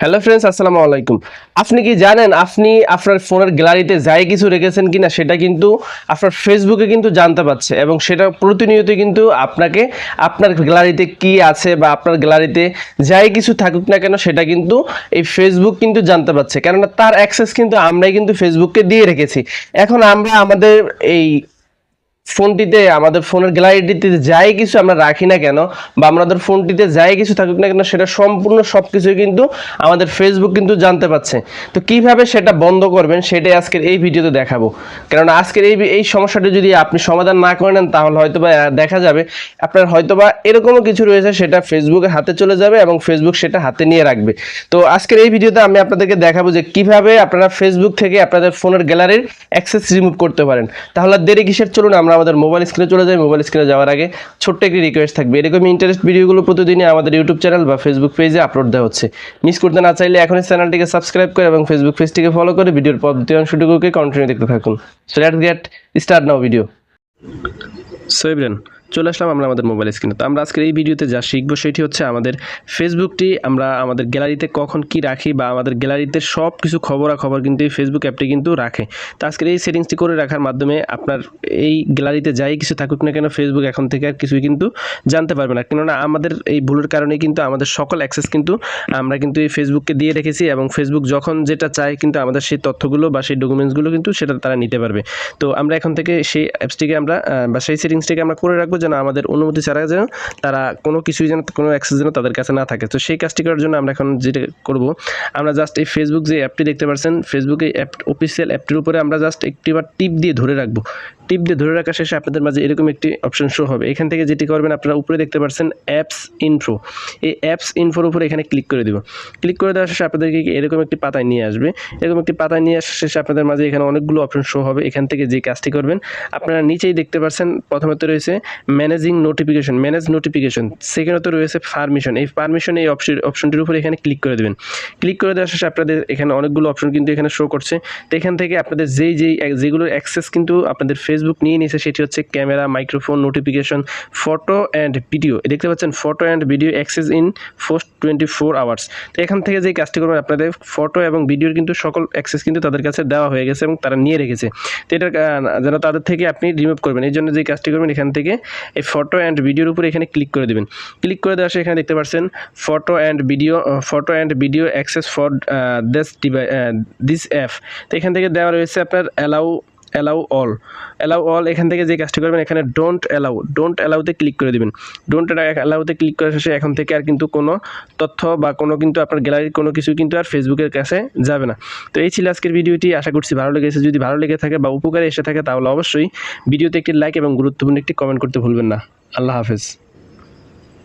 Hello friends আসসালামু আলাইকুম। আপনি কি জানেন, আপনি আপনার ফোনের গ্যালারিতে যাই কিছু রেখেছেন কিনা সেটা কিন্তু আপনার ফেসবুকে কিন্তু জানতে পারছে এবং সেটা প্রতিনিয়ত কিন্তু আপনাকে আপনার গ্যালারিতে কি আছে বা আপনার গ্যালারিতে যাই কিছু থাকুক না কেন সেটা কিন্তু এই ফেসবুক কিন্তু জানতে পারছে। কেননা তার অ্যাক্সেস কিন্তু আমরাই কিন্তু ফেসবুককে দিয়ে রেখেছি। এখন আমরা আমাদের এই ফোনটিতে, আমাদের ফোনের গ্যালারিটিতে যাই কিছু আমরা রাখি না কেন, বা আমাদের ফোনটিতে যাই কিছু থাকুক না কেন, সেটা সম্পূর্ণ সব কিছুই কিন্তু আমাদের ফেসবুক কিন্তু জানতে পারছে। তো কীভাবে সেটা বন্ধ করবেন, সেটাই আজকের এই ভিডিওতে দেখাবো। কারণ আজকের এই এই সমস্যাটি যদি আপনি সমাধান না করে নেন, তাহলে হয়তো বা দেখা যাবে আপনার হয়তো বা এরকমও কিছু রয়েছে, সেটা ফেসবুকের হাতে চলে যাবে এবং ফেসবুক সেটা হাতে নিয়ে রাখবে। তো আজকের এই ভিডিওতে আমি আপনাদেরকে দেখাবো যে কীভাবে আপনারা ফেসবুক থেকে আপনাদের ফোনের গ্যালারির অ্যাক্সেস রিমুভ করতে পারেন। তাহলে দেরি কিসের? চলুন, আমরা আমাদের মোবাইল স্ক্রিনে চলে যায়। মোবাইল স্ক্রিনে যাওয়ার আগে ছোট্ট একটি রিকোয়েস্ট থাকবে। এরকম ইন্টারেস্ট ভিডিওগুলো প্রতিদিনই আমাদের ইউটিউব চ্যানেল বা ফেসবুক পেজে আপলোড দেওয়া হচ্ছে। মিস করতে না চাইলে এখনই চ্যানেলটিকে সাবস্ক্রাইব করে এবং ফেসবুক পেজটিকে ফলো করে ভিডিওর পরবর্তী অংশটুকুকে কন্টিনিউ দেখতে থাকুন। So let's get start now video so চলে আসলাম আমরা আমাদের মোবাইল স্ক্রিনে তো আমরা আজকের এই ভিডিওতে যা শিখব সেটি হচ্ছে আমাদের ফেসবুকটি আমরা আমাদের গ্যালারিতে কখন কি রাখি বা আমাদের গ্যালারিতে সব কিছু খবরাখবর কিন্তু এই ফেসবুক অ্যাপটি কিন্তু রাখে। তো আজকের এই সেটিংসটি করে রাখার মাধ্যমে আপনার এই গ্যালারিতে যাই কিছু থাকুক না কেন ফেসবুক এখন থেকে আর কিছুই কিন্তু জানতে পারবে না। কেননা আমাদের এই ভুলের কারণে কিন্তু আমাদের সকল অ্যাক্সেস কিন্তু আমরা কিন্তু এই ফেসবুককে দিয়ে রেখেছি এবং ফেসবুক যখন যেটা চায় কিন্তু আমাদের সেই তথ্যগুলো বা সেই ডকুমেন্টসগুলো কিন্তু সেটা তারা নিতে পারবে। তো আমরা এখন থেকে সেই অ্যাপসটিকে আমরা বা সেই সেটিংসটিকে আমরা করে রাখব যেন আমাদের অনুমতি ছাড়া যেন তারা কোনো কিছুই যেন, কোনো অ্যাক্সেস যেন তাদের কাছে না থাকে। তো সেই কাজটি করার জন্য আমরা এখন যেটা করব, আমরা জাস্ট এই ফেসবুক যে অ্যাপটি দেখতে পাচ্ছেন ফেসবুকে অ্যাপ অফিসিয়াল অ্যাপটির উপরে আমরা জাস্ট একটিবার টিপ দিয়ে ধরে রাখব। টিপ দিয়ে ধরে রাখা শেষে আপনাদের মাঝে এরকম একটি অপশন শো হবে। এখান থেকে যেটি করবেন, আপনারা উপরে দেখতে পাচ্ছেন অ্যাপস ইনফো এই অ্যাপস ইনফোর উপরে এখানে ক্লিক করে দিব। ক্লিক করে দেওয়ার শেষে আপনাদেরকে এরকম একটি পাতায় নিয়ে আসবে। এরকম একটি পাতায় নিয়ে আসার শেষে আপনাদের মাঝে এখানে অনেকগুলো অপশন শো হবে। এখান থেকে যে কাজটি করবেন, আপনারা নিচেই দেখতে পাচ্ছেন প্রথমত রয়েছে ম্যানেজিং নোটিফিকেশন ম্যানেজ নোটিফিকেশন সেকেন্ডত রয়েছে পারমিশন এই পারমিশন এই অপশন অপশনটির উপরে এখানে ক্লিক করে দেবেন। ক্লিক করে দেওয়ার শেষে আপনাদের এখানে অনেকগুলো অপশন কিন্তু এখানে শো করছে। তো এখান থেকে আপনাদের যেই যেই, যেগুলোর অ্যাক্সেস কিন্তু আপনাদের ফেসবুক নিয়ে নিয়েছে, সেটি হচ্ছে camera microphone notification photo and video দেখতে পাচ্ছেন photo and video access in first twenty four hours তো এখান থেকে যে কাজটি করবেন, আপনাদের ফটো এবং ভিডিওর কিন্তু সকল অ্যাক্সেস কিন্তু তাদের কাছে দেওয়া হয়ে গেছে এবং তারা নিয়ে রেখেছে। তো এটা যেন তাদের থেকে আপনি রিমুভ করবেন, এই জন্য যে কাজটি করবেন, এখান থেকে এই ফটো অ্যান্ড ভিডিওর উপরে এখানে ক্লিক করে দেবেন। ক্লিক করে দেওয়া এখানে দেখতে পাচ্ছেন photo and video photo and video access for this device this app তো এখান থেকে দেওয়া রয়েছে আপনার allow allow all allow all এখান থেকে যে কাজটি করবেন, এখানে ডোন্ট অ্যালাউ ডোন্ট অ্যালাউতে ক্লিক করে দেবেন। ডোন্ট অ্যালাউতে ক্লিক করে শেষে এখন থেকে আর কিন্তু কোনো তথ্য বা কোনো কিন্তু আপনার গ্যালারির কোনো কিছু কিন্তু আর ফেসবুকের কাছে যাবে না। তো এই ছিল আজকের ভিডিওটি, আশা করছি ভালো লেগেছে। যদি ভালো লেগে থাকে বা উপকারে এসে থাকে তাহলে অবশ্যই ভিডিওতে একটি লাইক এবং গুরুত্বপূর্ণ একটি কমেন্ট করতে ভুলবেন না। আল্লাহ হাফেজ।